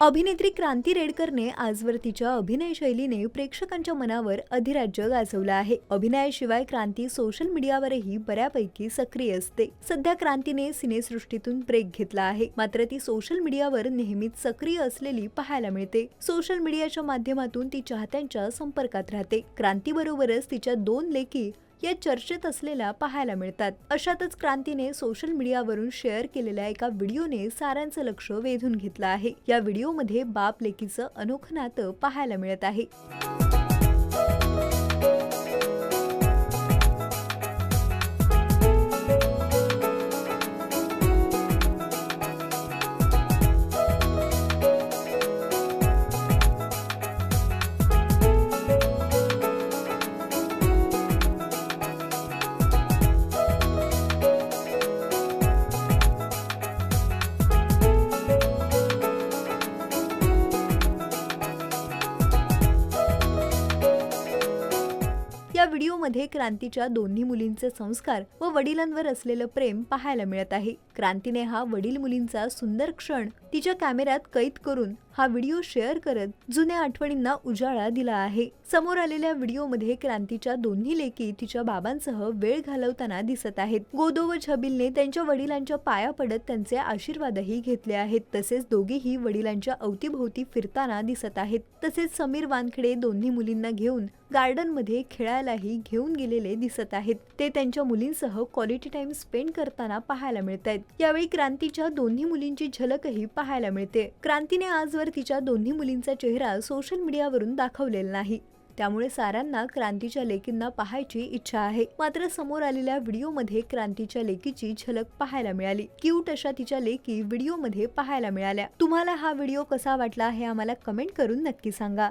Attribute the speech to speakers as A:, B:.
A: अभिनेत्री क्रांती रेडकरने आजवर तिच्या अभिनय शैलीने प्रेक्षकांच्या मनावर अधिराज्य गाजवलं आहे. अभिनयाशिवाय क्रांती सोशल मीडियावरही बऱ्यापैकी सक्रिय असते. सध्या क्रांतीने सिनेसृष्टीतून ब्रेक घेतला आहे. मात्र ती सोशल मीडियावर नेहमीच सक्रिय असलेली पाहायला मिळते. सोशल मीडियाच्या माध्यमातून ती चाहत्यांच्या संपर्कात राहते. क्रांतीबरोबरच तिच्या दोन लेखी या चर्चेत असलेल्या पाहायला मिळतात. अशातच क्रांतीने सोशल मीडियावरून शेअर केलेल्या एका व्हिडिओने साऱ्यांचं लक्ष वेधून घेतलं आहे. या व्हिडिओमध्ये बाप लेकीचं अनोखं नातं पाहायला मिळत आहे. व्हिडिओमध्ये क्रांतीच्या दोन्ही मुलींचे संस्कार व वडिलांवर असलेलं प्रेम पाहायला मिळत आहे. क्रांतीने हा वडील मुलींचा सुंदर क्षण तिच्या कॅमेऱ्यात कैद करून हा व्हिडिओ शेअर करत जुन्या आठवणींना उजाळा दिला आहे. समोर आलेल्या व्हिडिओमध्ये क्रांतीच्या दोन्ही लेकी तिच्या बाबांसह वेळ घालवताना दिसत आहेत. गोदो व छबिलने त्यांच्या वडिलांच्या पाया पडत त्यांचे आशीर्वादही घेतले आहेत. तसेच दोघेही वडिलांच्या अवतीभोवती फिरताना दिसत आहेत. तसेच समीर वानखडे दोन्ही मुलींना घेऊन गार्डनमध्ये खेळायलाही घेऊन गेलेले दिसत आहेत. ते त्यांच्या मुलींसह क्वालिटी टाइम स्पेंड करताना पाहायला मिळत आहेत. यावेळी क्रांतीच्या दोन्ही मुलींची झलकही पाहायला मिळते. क्रांतीने आजवर तिच्या दोन्ही मुलींचा चेहरा सोशल मीडियावरून दाखवलेला नाही. त्यामुळे साऱ्यांना क्रांतीच्या लेकींना पाहायची इच्छा आहे. मात्र समोर आलेल्या व्हिडिओमध्ये क्रांतीच्या लेकीची झलक पाहायला मिळाली. क्यूट अशा तिच्या लेकी व्हिडिओमध्ये पाहायला मिळाल्या. तुम्हाला हा व्हिडिओ कसा वाटला हे आम्हाला कमेंट करून नक्की सांगा.